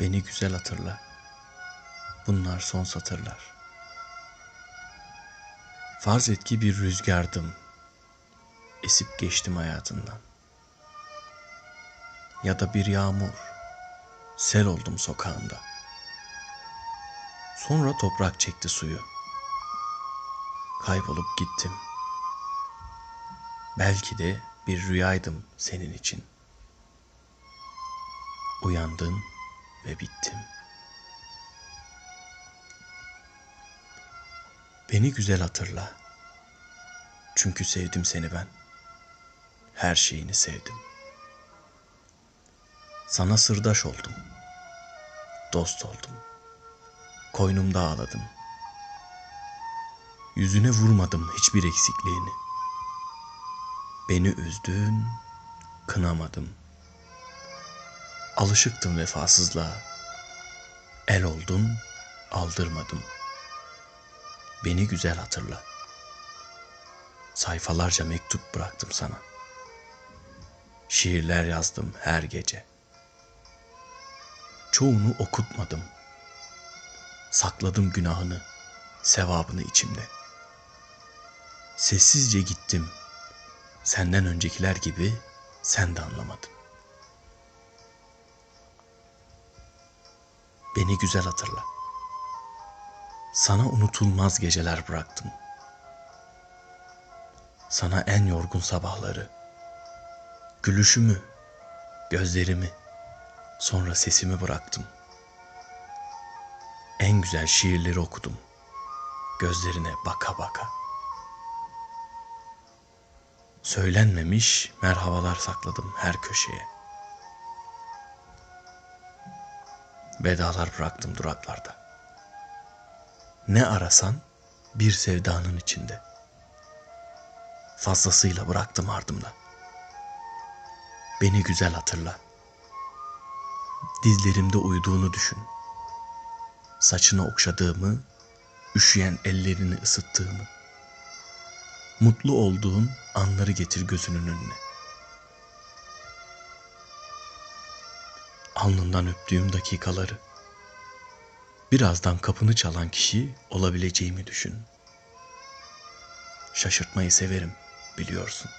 Beni güzel hatırla. Bunlar son satırlar. Farz et ki bir rüzgardım. Esip geçtim hayatından. Ya da bir yağmur. Sel oldum sokağında. Sonra toprak çekti suyu. Kaybolup gittim. Belki de bir rüyaydım senin için. Uyandın ve bittim. Beni güzel hatırla. Çünkü sevdim seni ben. Her şeyini sevdim. Sana sırdaş oldum. Dost oldum. Koynumda ağladım. Yüzüne vurmadım hiçbir eksikliğini. Beni üzdün, kınamadım. Alışıktım vefasızlığa. El oldun, aldırmadım. Beni güzel hatırla. Sayfalarca mektup bıraktım sana. Şiirler yazdım her gece. Çoğunu okutmadım. Sakladım günahını, sevabını içimde. Sessizce gittim. Senden öncekiler gibi sen de anlamadın. Beni güzel hatırla. Sana unutulmaz geceler bıraktım. Sana en yorgun sabahları, gülüşümü, gözlerimi, sonra sesimi bıraktım. En güzel şiirleri okudum. Gözlerine baka baka. Söylenmemiş merhabalar sakladım her köşeye. Vedalar bıraktım duraklarda. Ne arasan bir sevdanın içinde. Fazlasıyla bıraktım ardımda. Beni güzel hatırla. Dizlerimde uyuduğunu düşün. Saçını okşadığımı, üşüyen ellerini ısıttığımı. Mutlu olduğun anları getir gözünün önüne. Alnından öptüğüm dakikaları. Birazdan kapını çalan kişi olabileceğimi düşün. Şaşırtmayı severim, biliyorsun.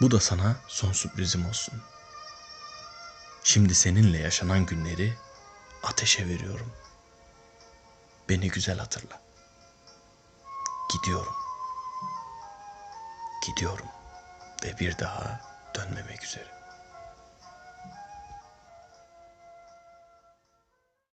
Bu da sana son sürprizim olsun. Şimdi seninle yaşanan günleri ateşe veriyorum. Beni güzel hatırla. Gidiyorum. Gidiyorum ve bir daha dönmemek üzere.